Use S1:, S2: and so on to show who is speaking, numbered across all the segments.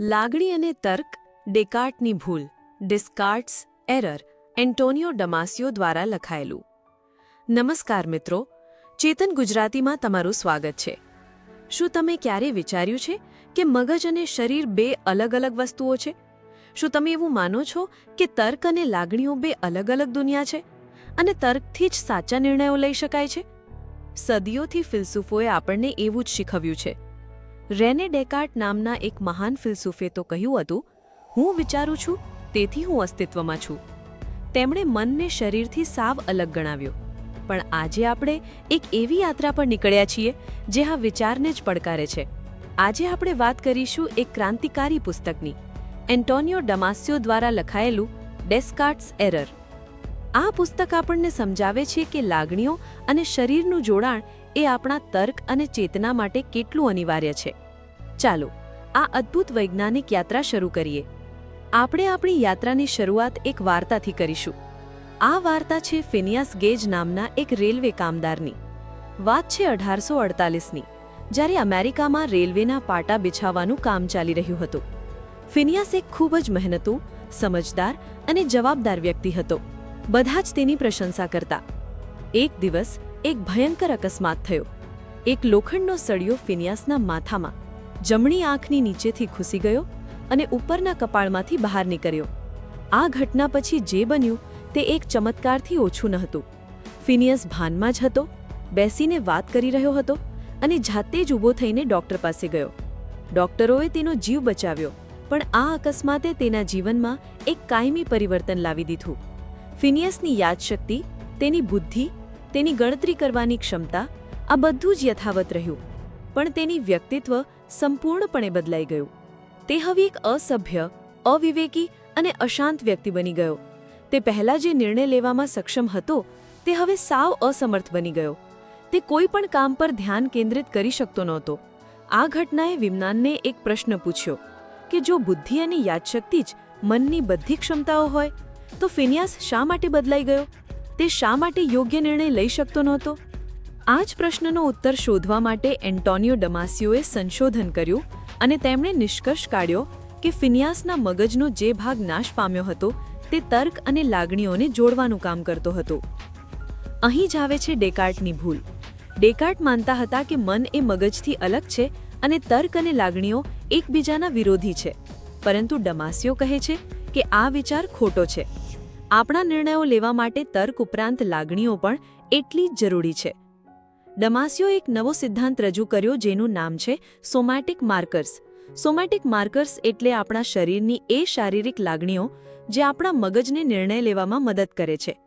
S1: લાગણી અને તર્ક, ડેકાર્ટની ભૂલ ડિસ્કાર્ટ્સ એરર, એન્ટોનિયો ડમાસિયો દ્વારા લખાયેલું. નમસ્કાર મિત્રો, ચેતન ગુજરાતીમાં તમારું સ્વાગત છે. શું તમે ક્યારે વિચાર્યું છે કે મગજ અને શરીર બે અલગ અલગ વસ્તુઓ છે? શું તમે એવું માનો છો કે તર્ક અને લાગણીઓ બે અલગ અલગ દુનિયા છે? અને તર્કથી જ સાચા નિર્ણયો લઈ શકાય છે? સદીઓથી ફિલસૂફોએ આપણને એવું જ શીખવ્યું છે રેને ડેકાર્ટ નામના એક મહાન ફિલસૂફે તો કહ્યું હતું, હું વિચારું છું, તેથી હું અસ્તિત્વમાં છું. તેમણે મનને શરીરથી સાવ અલગ ગણાવ્યો. પણ આજે આપણે એક એવી યાત્રા પર નીકળ્યા છીએ, જે આ વિચારને જ પડકારે છે. આજે આપણે વાત કરીશું એક ક્રાંતિકારી પુસ્તકની, એન્ટોનિયો ડમાસ્યો દ્વારા લખાયેલું ડેસ્કાર્ટ્સ એરર આ પુસ્તક આપણને સમજાવે છે કે લાગણીઓ અને શરીરનું જોડાણ એ આપણા તર્ક અને ચેતના માટે કેટલું અનિવાર્ય છે. ચાલો, આ અદ્ભુત વૈજ્ઞાનિક યાત્રા શરૂ કરીએ. આપણે આપણી યાત્રાની શરૂઆત એક વાર્તાથી કરીશું. આ વાર્તા છે ફિનિયાસ ગેજ નામના એક રેલવે કામદારની. વાત છે અઢારસો અડતાલીસની, જ્યારે અમેરિકામાં રેલવેના પાટા બિછાવવાનું કામ ચાલી રહ્યું હતું. ફિનિયાસ એક ખૂબ જ મહેનતુ, સમજદાર અને જવાબદાર વ્યક્તિ હતો. બધા જ તેની પ્રશંસા કરતા. એક દિવસ એક ભયંકર અકસ્માત થયો. એક લોખંડનો સળિયો ફિનિયાસના માથામાં, જમણી આંખની નીચેથી ઘૂસી ગયો અને ઉપરના કપાળમાંથી બહાર નીકળ્યો. આ ઘટના પછી જે બન્યું તે એક ચમત્કારથી ઓછું ન હતું. ફિનિયસ ભાનમાં જ હતો, બેસીને વાત કરી રહ્યો હતો અને જાતે જ ઊભો થઈને ડોક્ટર પાસે ગયો. ડોક્ટરોએ તેનો જીવ બચાવ્યો, પણ આ અકસ્માતે તેના જીવનમાં એક કાયમી પરિવર્તન લાવી દીધું. ફિનિયસની યાદશક્તિ, તેની બુદ્ધિ તેની ગણતરી કરવાની ક્ષમતા આ બધું જ યથાવત રહ્યું. પણ તેની વ્યક્તિત્વ સંપૂર્ણપણે બદલાઈ ગયું. તે હવે એક અસભ્ય, અવિવેકી અને અશાંત વ્યક્તિ બની ગયો. તે પહેલાં જે નિર્ણય લેવામાં સક્ષમ હતો, તે હવે સાવ અસમર્થ બની ગયો. તે કોઈ પણ કામ પર ધ્યાન કેન્દ્રિત કરી શકતો નહોતો. આ ઘટનાએ વિજ્ઞાનને એક પ્રશ્ન પૂછ્યો કે જો બુદ્ધિ અને યાદશક્તિ જ મનની બધી ક્ષમતાઓ હોય, તો ફિનિયાસ શા માટે બદલાઈ ગયો? તે શા માટે યોગ્ય નિર્ણય લઈ શકતો નહોતો? આ જ પ્રશ્નનો ઉત્તર શોધવા માટે એન્ટોનિયો ડમાસિયોએ સંશોધન કર્યું અને તેમણે નિષ્કર્ષ કાઢ્યો કે ફિનિયાસના મગજનો જે ભાગ નાશ પામ્યો હતો, તે તર્ક અને લાગણીઓને જોડવાનું કામ કરતો હતો. અહીં જ આવે છે ડેકાર્ટની ભૂલ. ડેકાર્ટ માનતા હતા કે મન એ મગજથી અલગ છે અને તર્ક અને લાગણીઓ એકબીજાના વિરોધી છે. પરંતુ ડમાસિયો કહે છે કે આ વિચાર ખોટો છે. આપણા નિર્ણયો લેવા માટે તર્ક ઉપરાંત લાગણીઓ પણ એટલી જ જરૂરી છે. ડમાસિયો એક નવો સિદ્ધાંત રજૂ કર્યો જેનું નામ છે સોમેટિક માર્કર્સ. સોમેટિક માર્કર્સ એટલે આપણા શરીરની એ શારીરિક લાગણીઓ જે આપણા મગજને નિર્ણય લેવામાં મદદ કરે છે.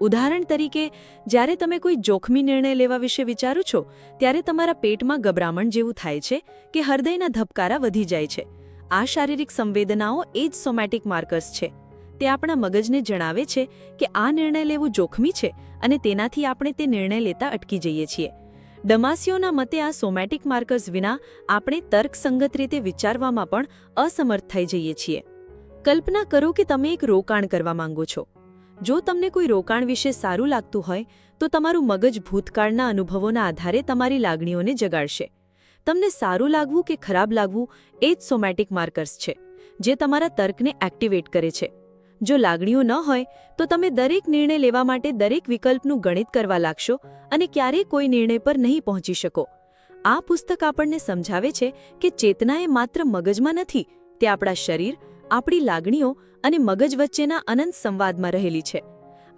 S1: ઉદાહરણ તરીકે, જ્યારે તમે કોઈ જોખમી નિર્ણય લેવા વિશે વિચારો છો, ત્યારે તમારા પેટમાં ગભરામણ જેવું થાય છે કે હૃદયના ધબકારા વધી જાય છે. આ શારીરિક સંવેદનાઓ એ જ સોમેટિક માર્કર્સ છે. તે આપણા મગજને જણાવે છે કે આ નિર્ણય લેવું જોખમી છે અને તેનાથી આપણે તે નિર્ણય લેતા અટકી જઈએ છીએ. ડમાસીઓના મતે આ સોમેટિક માર્કર્સ વિના આપણે તર્કસંગત રીતે વિચારવામાં પણ અસમર્થ થઈ જઈએ છીએ. કલ્પના કરો કે તમે એક રોકાણ કરવા માંગો છો. જો તમને કોઈ રોકાણ વિશે સારું લાગતું હોય, તો તમારું મગજ ભૂતકાળના અનુભવોના આધારે તમારી લાગણીઓને જગાડશે. તમને સારું લાગવું કે ખરાબ લાગવું એ જ સોમેટિક માર્કર્સ છે, જે તમારા તર્કને એક્ટિવેટ કરે છે. જો લાગણીઓ ન હોય, તો તમે દરેક નિર્ણય લેવા માટે દરેક વિકલ્પનું ગણિત કરવા લાગશો અને ક્યારેય કોઈ નિર્ણય પર નહીં પહોંચી શકો. આ પુસ્તક આપણને સમજાવે છે કે ચેતના એ માત્ર મગજમાં નથી, તે આપણા શરીર, આપણી લાગણીઓ અને મગજ વચ્ચેના અનંત સંવાદમાં રહેલી છે.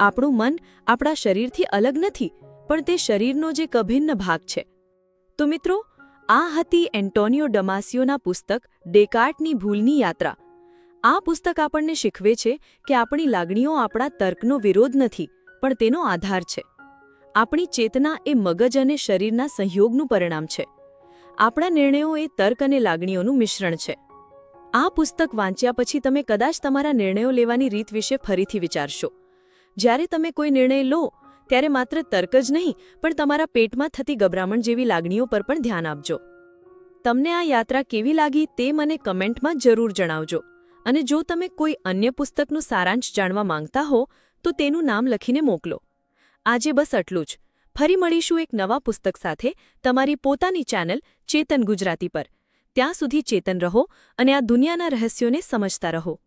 S1: આપણું મન આપણા શરીરથી અલગ નથી, પણ તે શરીરનો જે કભિન્ન ભાગ છે. તો મિત્રો, આ હતી એન્ટોનિયો ડમાસિયોના પુસ્તક ડેકાર્ટની ભૂલની યાત્રા. આ પુસ્તક આપણને શીખવે છે કે આપણી લાગણીઓ આપણા તર્કનો વિરોધ નથી, પણ તેનો આધાર છે. આપણી ચેતના એ મગજ અને શરીરના સહયોગનું પરિણામ છે. આપણા નિર્ણયો એ તર્ક અને લાગણીઓનું મિશ્રણ છે. આ પુસ્તક વાંચ્યા પછી તમે કદાચ તમારા નિર્ણયો લેવાની રીત વિશે ફરીથી વિચારશો. જ્યારે તમે કોઈ નિર્ણય લો, ત્યારે માત્ર તર્ક જ નહીં, પણ તમારા પેટમાં થતી ગભરામણ જેવી લાગણીઓ પર પણ ધ્યાન આપજો. તમને આ યાત્રા કેવી લાગી તે મને કમેન્ટમાં જરૂર જણાવજો. અને જો તમે કોઈ અન્ય પુસ્તકનું સારાંશ જાણવા માંગતા હો, તો તેનું નામ લખીને મોકલો. આજે બસ આટલું જ. ફરી મળીશું એક નવા પુસ્તક સાથે તમારી પોતાની ચેનલ ચેતન ગુજરાતી પર. ત્યાં સુધી ચેતન રહો અને આ દુનિયાના રહસ્યોને સમજતા રહો.